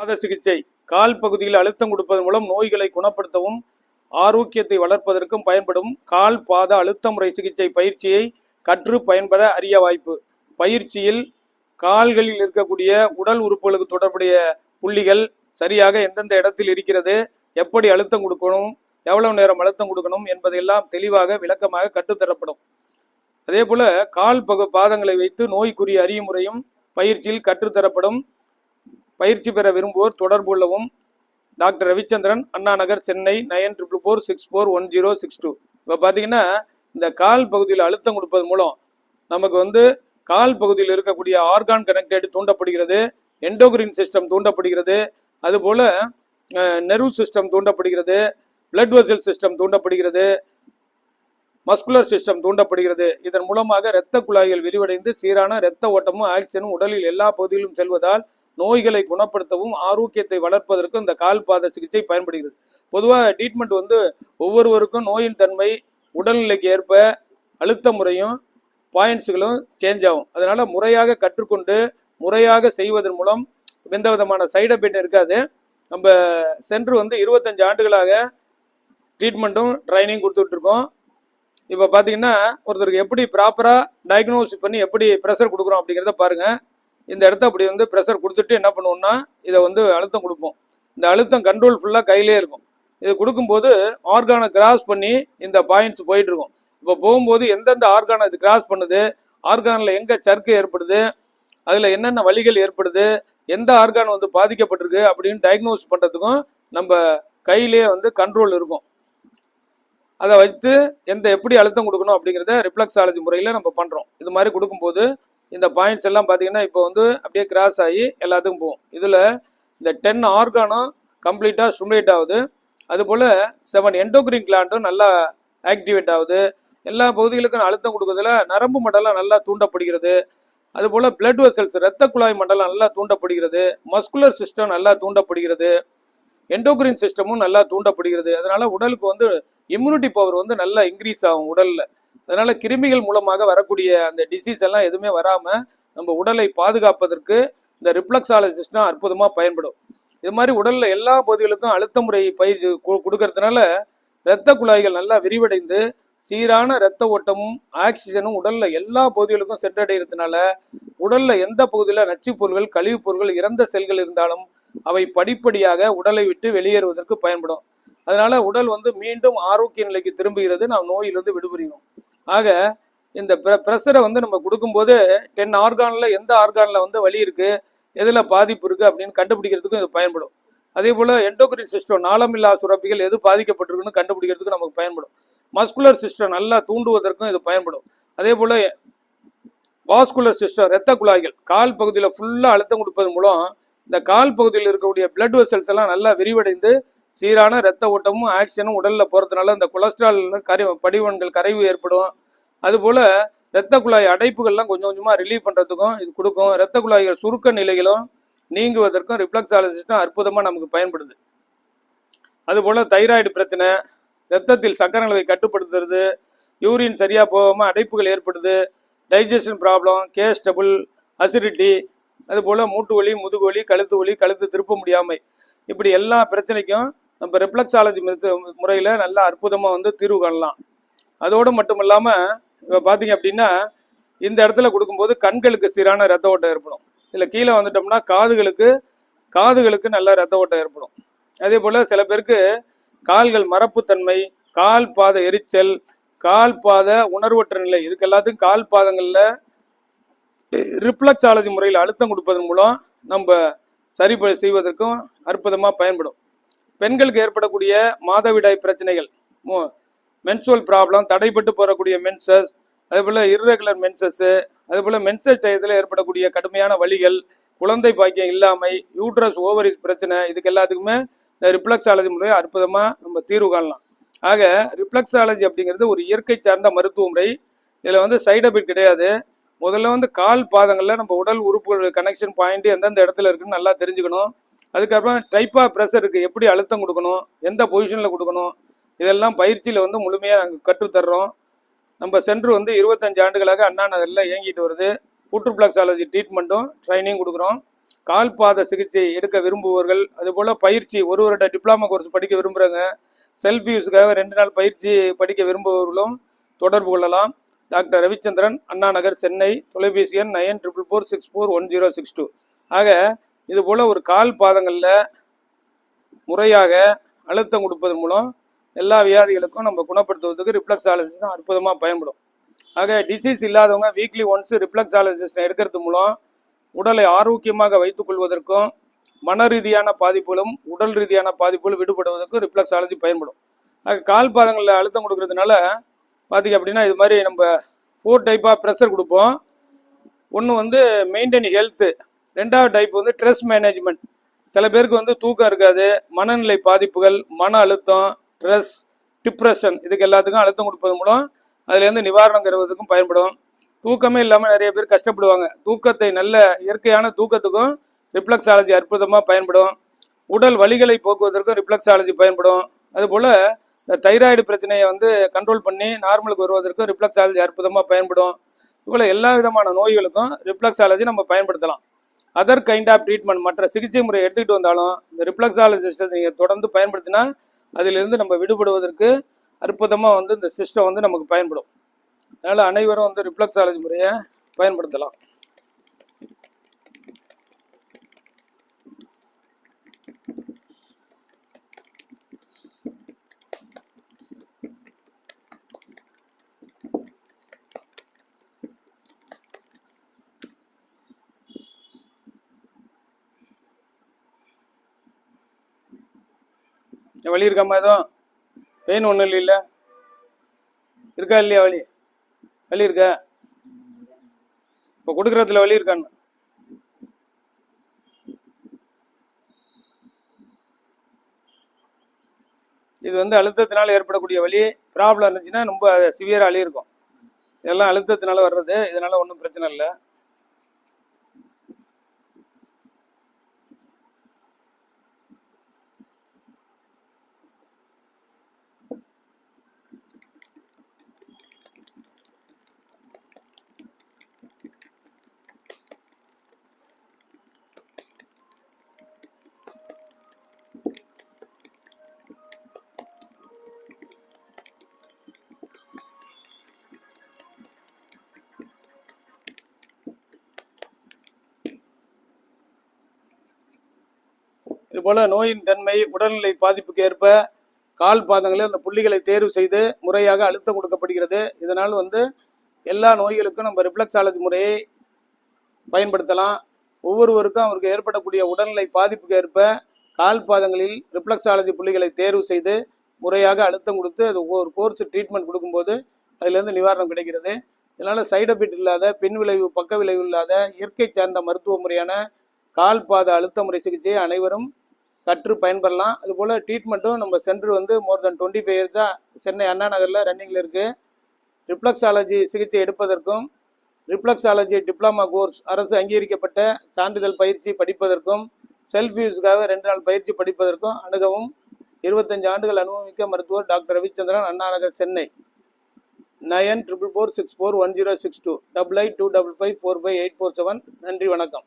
பாத சிகிச்சை கால் பகுதியில் அழுத்தம் கொடுப்பதன் மூலம் நோய்களை குணப்படுத்தவும் ஆரோக்கியத்தை வளர்ப்பதற்கும் பயன்படும் கால் பாத அழுத்த முறை சிகிச்சை பயிற்சியை கற்று பயன்பெற அறிய வாய்ப்பு. பயிற்சியில் கால்களில் இருக்கக்கூடிய உடல் உறுப்புகளுக்கு தொடர்புடைய புள்ளிகள் சரியாக எந்தெந்த இடத்தில் இருக்கிறது எப்படி அழுத்தம் கொடுக்கணும் எவ்வளவு நேரம் அழுத்தம் கொடுக்கணும் என்பதையெல்லாம் தெளிவாக விளக்கமாக கற்றுத்தரப்படும். அதே போல கால் பகு பாதங்களை வைத்து நோய்க்குரிய அறியும் முறையும் பயிற்சியில் கற்றுத்தரப்படும். பயிற்சி பெற விரும்புவோர் தொடர்பு கொள்ளவும் doctor Ravichandran Anna Nagar Chennai nine triple four six four one zero six two. இப்போ பார்த்தீங்கன்னா இந்த கால் பகுதியில் அழுத்தம் கொடுப்பது மூலம் நமக்கு வந்து கால் பகுதியில் இருக்கக்கூடிய ஆர்கான் கனெக்டட் தூண்டப்படுகிறது எண்டோகிரின் சிஸ்டம் தூண்டப்படுகிறது அதுபோல் நெர்வ் சிஸ்டம் தூண்டப்படுகிறது பிளட் வெசல் சிஸ்டம் தூண்டப்படுகிறது மஸ்குலர் சிஸ்டம் தூண்டப்படுகிறது. இதன் மூலமாக இரத்த குழாய்கள் விரிவடைந்து சீரான இரத்த ஓட்டமும் ஆக்சிஜனும் உடலில் எல்லா பகுதியிலும் செல்வதால் நோய்களை குணப்படுத்தவும் ஆரோக்கியத்தை வளர்ப்பதற்கும் இந்த கால் பாத சிகிச்சை பயன்படுகிறது. பொதுவாக ட்ரீட்மெண்ட் வந்து ஒவ்வொருவருக்கும் நோயின் தன்மை உடல்நிலைக்கு ஏற்ப அழுத்த முறையும் பாயிண்ட்ஸுகளும் சேஞ்ச் ஆகும். அதனால் முறையாக கற்றுக்கொண்டு முறையாக செய்வதன் மூலம் எந்த விதமான சைடு எஃபெக்ட் இருக்காது. நம்ம சென்று வந்து இருபத்தஞ்சு ஆண்டுகளாக ட்ரீட்மெண்ட்டும் ட்ரைனிங் கொடுத்துட்ருக்கோம். இப்போ பார்த்தீங்கன்னா ஒருத்தருக்கு எப்படி ப்ராப்பராக டயக்னோசிஸ் பண்ணி எப்படி ப்ரெஷர் கொடுக்குறோம் அப்படிங்கிறத பாருங்கள் இந்த இடத்த அப்படி வந்து ப்ரெஷர் கொடுத்துட்டு என்ன பண்ணுவோம்னா இதை வந்து அழுத்தம் கொடுப்போம். இந்த அழுத்தம் கண்ட்ரோல் ஃபுல்லாக கையிலே இருக்கும். இது கொடுக்கும்போது ஆர்கானை கிராஸ் பண்ணி இந்த பாயிண்ட்ஸ் போயிட்டுருக்கும் இப்போ போகும்போது எந்தெந்த ஆர்கானை இது கிராஸ் பண்ணுது ஆர்கானில் எங்கே சர்க்கு ஏற்படுது அதில் என்னென்ன வலிகள் ஏற்படுது எந்த ஆர்கான் வந்து பாதிக்கப்பட்டிருக்கு அப்படின்னு டயக்னோஸ் பண்ணுறதுக்கும் நம்ம கையிலே வந்து கண்ட்ரோல் இருக்கும். அதை வைத்து எந்த எப்படி அழுத்தம் கொடுக்கணும் அப்படிங்கிறத ரிஃப்ளெக்ஸாலஜி முறையில் நம்ம பண்ணுறோம் இது மாதிரி கொடுக்கும்போது இந்த பாயிண்ட்ஸ் எல்லாம் பார்த்தீங்கன்னா இப்போ வந்து அப்படியே கிராஸ் ஆகி எல்லாத்துக்கும் போகும். இதில் இந்த டென் ஆர்கானும் கம்ப்ளீட்டாக ஸ்டிமுலேட் ஆகுது. அதுபோல் செவன் எண்டோக்ரின் கிளாண்டும் நல்லா ஆக்டிவேட் ஆகுது. எல்லா பகுதிகளுக்கும் அழுத்தம் கொடுக்கறதுல நரம்பு மண்டலம் நல்லா தூண்டப்படுகிறது. அதுபோல் பிளட் வெசல்ஸ் இரத்த குழாய் மண்டலம் நல்லா தூண்டப்படுகிறது. மஸ்குலர் சிஸ்டம் நல்லா தூண்டப்படுகிறது. எண்டோக்ரின் சிஸ்டமும் நல்லா தூண்டப்படுகிறது. அதனால் உடலுக்கு வந்து இம்யூனிட்டி பவர் வந்து நல்லா இன்க்ரீஸ் ஆகும் உடலில். அதனால கிருமிகள் மூலமாக வரக்கூடிய அந்த டிசீஸ் எல்லாம் எதுவுமே வராமல் நம்ம உடலை பாதுகாப்பதற்கு இந்த ரிப்ளக்ஸாலஜிஸ்ட்னா அற்புதமாக பயன்படும். இது மாதிரி உடலில் எல்லா பகுதிகளுக்கும் அழுத்த முறை பயிற்சி கொடுக்கறதுனால இரத்த குழாய்கள் நல்லா விரிவடைந்து சீரான இரத்த ஓட்டமும் ஆக்சிஜனும் உடலில் எல்லா பகுதிகளுக்கும் சென்றடைகிறதுனால உடலில் எந்த பகுதியில் நச்சுப் பொருள்கள் கழிவுப் பொருள்கள் இறந்த செல்கள் இருந்தாலும் அவை படிப்படியாக உடலை விட்டு வெளியேறுவதற்கு பயன்படும். அதனால உடல் வந்து மீண்டும் ஆரோக்கிய நிலைக்கு திரும்புகிறது. நாம் நோயிலிருந்து விடுபடுகிறோம் ஆக இந்த ப்ரெஷரை வந்து நம்ம கொடுக்கும்போது டென் ஆர்கானில் எந்த ஆர்கானில் வந்து வலி இருக்குது எதில் பாதிப்பு இருக்குது அப்படின்னு கண்டுபிடிக்கிறதுக்கும் இது பயன்படும். அதே போல் எண்டோக்ரின் சிஸ்டம் நாளமில்லா சுரப்பிகள் எது பாதிக்கப்பட்டிருக்குன்னு கண்டுபிடிக்கிறதுக்கு நமக்கு பயன்படும். மஸ்குலர் சிஸ்டம் நல்லா தூண்டுவதற்கும் இது பயன்படும். அதே போல் வாஸ்குலர் சிஸ்டம் இரத்த குழாய்கள் கால் பகுதியில் ஃபுல்லாக அழுத்தம் கொடுப்பது மூலம் இந்த கால் பகுதியில் இருக்கக்கூடிய பிளட் வெசல்ஸ் எல்லாம் நல்லா விரிவடைந்து சீரான இரத்த ஓட்டமும் ஆக்சிஜனும் உடலில் போகிறதுனால அந்த கொலஸ்ட்ரால் கரை படிவன்கள் கரைவு ஏற்படும். அதுபோல் இரத்த குழாய் அடைப்புகள்லாம் கொஞ்சம் கொஞ்சமாக ரிலீவ் பண்ணுறதுக்கும் இது கொடுக்கும். இரத்த குழாய்கள் சுருக்க நிலைகளும் நீங்குவதற்கும் ரிஃப்ளக்ஸாலஜிஸ்டும் அற்புதமாக நமக்கு பயன்படுது. அதுபோல் தைராய்டு பிரச்சனை ரத்தத்தில் சர்க்கரை அளவை கட்டுப்படுத்துறது யூரின் சரியாக போகாமல் அடைப்புகள் ஏற்படுது டைஜஷன் ப்ராப்ளம் கேஸ்டபுள் அசிடிட்டி அதுபோல் மூட்டு வலி முதுகு வலி கழுத்து வலி கழுத்து திருப்ப முடியாமை. இப்படி எல்லா பிரச்சனைக்கும் நம்ம ரிப்ளக்ஸாலஜி முறையில் நல்லா அற்புதமாக வந்து தீர்வு காணலாம். அதோடு மட்டும் இல்லாமல் இப்போ பார்த்தீங்க அப்படின்னா இந்த இடத்துல கொடுக்கும்போது கண்களுக்கு சீரான ரத்த ஓட்டம் ஏற்படும். இதில் கீழே வந்துட்டோம்னா காதுகளுக்கு காதுகளுக்கு நல்ல ரத்த ஓட்டம் ஏற்படும். அதே போல் சில பேருக்கு கால்கள் மரப்புத்தன்மை கால் பாத எரிச்சல் கால் பாத உணர்வற்ற நிலை இதுக்கு எல்லாத்துக்கும் கால் பாதங்களில் ரிப்ளக்ஸாலஜி முறையில் அழுத்தம் கொடுப்பதன் மூலம் நம்ம சரி செய்வதற்கும் அற்புதமாக பயன்படும். பெண்களுக்கு ஏற்படக்கூடிய மாதவிடாய் பிரச்சனைகள் மென்சுவல் ப்ராப்ளம் தடைப்பட்டு போகக்கூடிய மென்சஸ் அதேபோல் இர்ரெகுலர் மென்சஸ்ஸு அதேபோல் மென்சஸ் டயத்தில் ஏற்படக்கூடிய கடுமையான வழிகள் குழந்தை பாக்கியம் இல்லாமை யூட்ரஸ் ஓவரிஸ் பிரச்சனை இதுக்கு எல்லாத்துக்குமே இந்த ரிப்ளக்ஸாலஜி முறை அற்புதமாக நம்ம தீர்வு காணலாம். ஆக ரிப்ளக்ஸாலஜி அப்படிங்கிறது ஒரு இயற்கை சார்ந்த மருத்துவ முறை. இதில் வந்து சைட் எஃபெக்ட் கிடையாது. முதல்ல வந்து கால் பாதங்களில் நம்ம உடல் உறுப்புகள் கனெக்ஷன் பாயிண்ட் எந்தெந்த இடத்துல இருக்குன்னு நல்லா தெரிஞ்சுக்கணும். அதுக்கப்புறம் டைப் ஆஃப் ப்ரெஷருக்கு எப்படி அழுத்தம் கொடுக்கணும்? எந்த பொசிஷனில் கொடுக்கணும்? இதெல்லாம் பயிற்சியில் வந்து முழுமையாக நாங்கள் கற்றுத்தர்றோம். நம்ம சென்டர் வந்து இருபத்தஞ்சு ஆண்டுகளாக அண்ணா நகரில் இயங்கிட்டு வருது. புற்றுப்ளக்ஸாலஜி ட்ரீட்மெண்ட்டும் ட்ரைனிங் கொடுக்குறோம். கால் பாத சிகிச்சை எடுக்க விரும்புபவர்கள் அதுபோல் பயிற்சி ஒரு வருட டிப்ளமா கோர்ஸ் படிக்க விரும்புகிறவங்க செல்ஃப் யூஸுக்காக ரெண்டு நாள் பயிற்சி படிக்க விரும்புபவர்களும் தொடர்பு கொள்ளலாம். டாக்டர் ரவிச்சந்திரன் அண்ணா நகர் சென்னை தொலைபேசி எண் nine triple four six four one zero six two ஆக இது போல் ஒரு கால் பாதங்களில் முறையாக அழுத்தம் கொடுப்பதன் மூலம் எல்லா வியாதிகளுக்கும் நம்ம குணப்படுத்துவதற்கு ரிப்ளக்ஸாலஜி தான் அற்புதமாக பயன்படும். ஆக டிசீஸ் இல்லாதவங்க வீக்லி ஒன்ஸ் ரிப்ளக்ஸாலஜிஸ்ட் எடுக்கிறது மூலம் உடலை ஆரோக்கியமாக வைத்துக் கொள்வதற்கும் மன ரீதியான பாதிப்புகளும் உடல் ரீதியான பாதிப்புகளும் விடுபடுவதற்கும் ரிப்ளக்ஸாலஜி பயன்படும். ஆக கால் பாதங்களில் அழுத்தம் கொடுக்கறதுனால பார்த்தீங்க அப்படின்னா இது மாதிரி நம்ம ஃபோர் டைப்பாக ப்ரெஷர் கொடுப்போம். ஒன்று வந்து மெயின்டைன் ஹெல்த்து ரெண்டாவது டைப் வந்து ஸ்ட்ரெஸ் மேனேஜ்மெண்ட் சில பேருக்கு வந்து தூக்கம் இருக்காது மனநிலை பாதிப்புகள் மன அழுத்தம் ஸ்ட்ரெஸ் டிப்ரெஷன் இதுக்கு எல்லாத்துக்கும் அழுத்தம் கொடுப்பது மூலம் அதுலேருந்து நிவாரணம் தருவதற்கும் பயன்படும். தூக்கமே இல்லாமல் நிறைய பேர் கஷ்டப்படுவாங்க. தூக்கத்தை நல்ல இயற்கையான தூக்கத்துக்கும் ரிப்ளக்ஸாலஜி அற்புதமாக பயன்படும். உடல் வலிகளை போக்குவதற்கும் ரிப்ளக்ஸாலஜி பயன்படும். அதுபோல் இந்த தைராய்டு பிரச்சனையை வந்து கண்ட்ரோல் பண்ணி நார்மலுக்கு வருவதற்கும் ரிப்ளக்ஸாலஜி அற்புதமாக பயன்படும். இவ்வளோ எல்லா விதமான நோய்களுக்கும் ரிப்ளக்ஸாலஜி நம்ம பயன்படுத்தலாம். அதர் கைண்ட் ஆஃப் ட்ரீட்மெண்ட் மற்ற சிகிச்சை முறை எடுத்துக்கிட்டு வந்தாலும் இந்த ரிப்ளக்ஸாலஜிஸ்ட்டை நீங்கள் தொடர்ந்து பயன்படுத்தினா அதிலிருந்து நம்ம விடுபடுவதற்கு அற்புதமாக வந்து இந்த சிஸ்டம் வந்து நமக்கு பயன்படும். அதனால் அனைவரும் வந்து ரிப்ளக்ஸாலஜி முறையை பயன்படுத்தலாம். என் வலி இருக்காம்மா எதுவும் பெயின் ஒன்றும் இல்லை இல்லை இருக்கா இல்லையா வழி? வலி இருக்கா? இப்போ கொடுக்குறதுல வலி இருக்கான்னு இது வந்து அழுத்தத்தினால் ஏற்படக்கூடிய வழி ப்ராப்ளம் இருந்துச்சுன்னா ரொம்ப சிவியராக வலி இருக்கும் இதெல்லாம் அழுத்தத்தினால வர்றது இதனால் ஒன்றும் பிரச்சனை இல்லை. இதுபோல் நோயின் தன்மை உடல்நிலை பாதிப்புக்கு ஏற்ப கால் பாதங்களில் அந்த புள்ளிகளை தேர்வு செய்து முறையாக அழுத்தம் கொடுக்கப்படுகிறது. இதனால் வந்து எல்லா நோய்களுக்கும் நம்ம ரிப்ளக்ஸாலஜி முறையை பயன்படுத்தலாம். ஒவ்வொருவருக்கும் அவருக்கு ஏற்படக்கூடிய உடல்நிலை பாதிப்புக்கு ஏற்ப கால் பாதங்களில் ரிப்ளக்ஸாலஜி புள்ளிகளை தேர்வு செய்து முறையாக அழுத்தம் கொடுத்து அது ஒரு கோர்ஸ் ட்ரீட்மெண்ட் கொடுக்கும்போது அதிலிருந்து நிவாரணம் கிடைக்கிறது. இதனால் சைடு எஃபெக்ட் இல்லாத பின் விளைவு பக்க விளைவு இல்லாத இயற்கை சார்ந்த மருத்துவ முறையான கால் பாத அழுத்த முறை சிகிச்சையை அனைவரும் கற்று பயன்பெறலாம். அதுபோல் ட்ரீட்மெண்ட்டும் நம்ம சென்டர் வந்து மோர் தென் டுவெண்ட்டி ஃபைவ் இயர்ஸாக சென்னை அண்ணா நகரில் ரன்னிங்கில் இருக்குது ரிப்ளக்ஸாலஜி சிகிச்சை எடுப்பதற்கும் ரிப்ளக்ஸாலஜி டிப்ளமா கோர்ஸ் அரசு அங்கீகரிக்கப்பட்ட சான்றிதழ் பயிற்சி படிப்பதற்கும் செல்ஃப் யூஸுக்காக ரெண்டு நாள் பயிற்சி படிப்பதற்கும் அணுகவும் இருபத்தஞ்சு ஆண்டுகள் அனுபவமிக்க மருத்துவர் doctor Ravichandran Anna Nagar Chennai. Nine triple four six four one zero six two double eight two double five four five eight four seven நன்றி வணக்கம்.